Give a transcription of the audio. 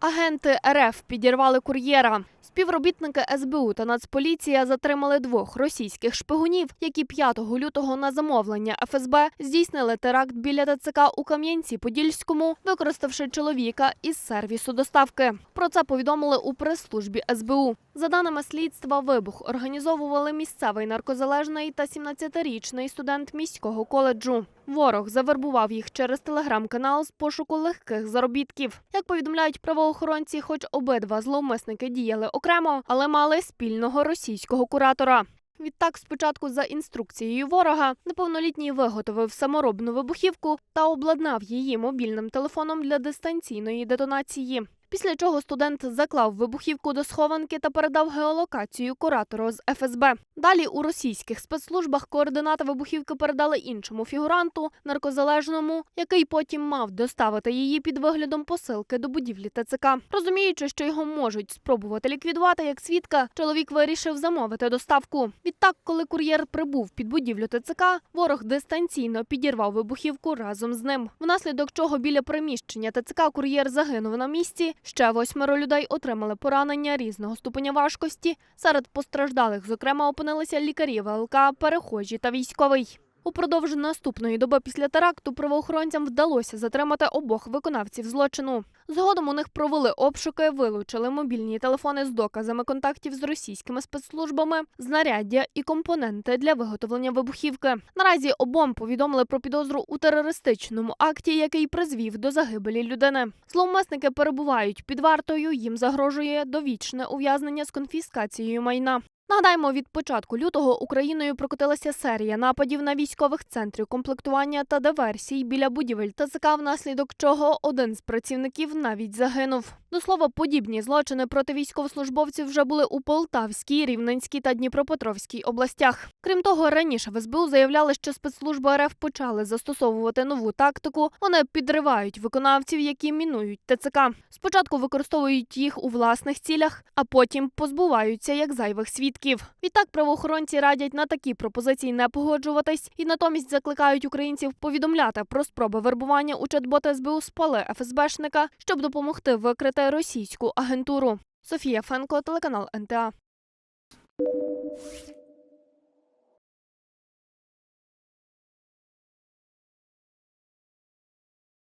Агенти РФ підірвали кур'єра. Співробітники СБУ та Нацполіція затримали двох російських шпигунів, які 5 лютого на замовлення ФСБ здійснили теракт біля ТЦК у Кам'янці-Подільському, використавши чоловіка із сервісу доставки. Про це повідомили у прес-службі СБУ. За даними слідства, вибух організовували місцевий наркозалежний та 17-річний студент міського коледжу. Ворог завербував їх через телеграм-канал з пошуку легких заробітків. Як повідомляють правоохоронці, хоч обидва зловмисники діяли окремо, але мали спільного російського куратора. Відтак, спочатку за інструкцією ворога, неповнолітній виготовив саморобну вибухівку та обладнав її мобільним телефоном для дистанційної детонації. Після чого студент заклав вибухівку до схованки та передав геолокацію куратору з ФСБ. Далі у російських спецслужбах координати вибухівки передали іншому фігуранту, наркозалежному, який потім мав доставити її під виглядом посилки до будівлі ТЦК. Розуміючи, що його можуть спробувати ліквідувати як свідка, чоловік вирішив замовити доставку. Відтак, коли кур'єр прибув під будівлю ТЦК, ворог дистанційно підірвав вибухівку разом з ним. Внаслідок чого біля приміщення ТЦК кур'єр загинув на місці. Ще восьмеро людей отримали поранення різного ступеня важкості. Серед постраждалих, зокрема, опинилися лікарі ВЛК, перехожі та військовий. Упродовж наступної доби після теракту правоохоронцям вдалося затримати обох виконавців злочину. Згодом у них провели обшуки, вилучили мобільні телефони з доказами контактів з російськими спецслужбами, знаряддя і компоненти для виготовлення вибухівки. Наразі обом повідомили про підозру у терористичному акті, який призвів до загибелі людини. Зловмисники перебувають під вартою. Їм загрожує довічне ув'язнення з конфіскацією майна. Нагадаємо, від початку лютого Україною прокотилася серія нападів на військових центрів комплектування та диверсій біля будівель ТЦК, внаслідок чого один з працівників навіть загинув. До слова, подібні злочини проти військовослужбовців вже були у Полтавській, Рівненській та Дніпропетровській областях. Крім того, раніше в СБУ заявляли, що спецслужби РФ почали застосовувати нову тактику. Вони підривають виконавців, які мінують ТЦК. Спочатку використовують їх у власних цілях, а потім позбуваються як зайвих свідків. Відтак правоохоронці радять на такі пропозиції не погоджуватись і натомість закликають українців повідомляти про спроби вербування у чат-бота СБУ спали ФСБшника, щоб допомогти викрити російську агентуру. Софія Фенко, телеканал НТА.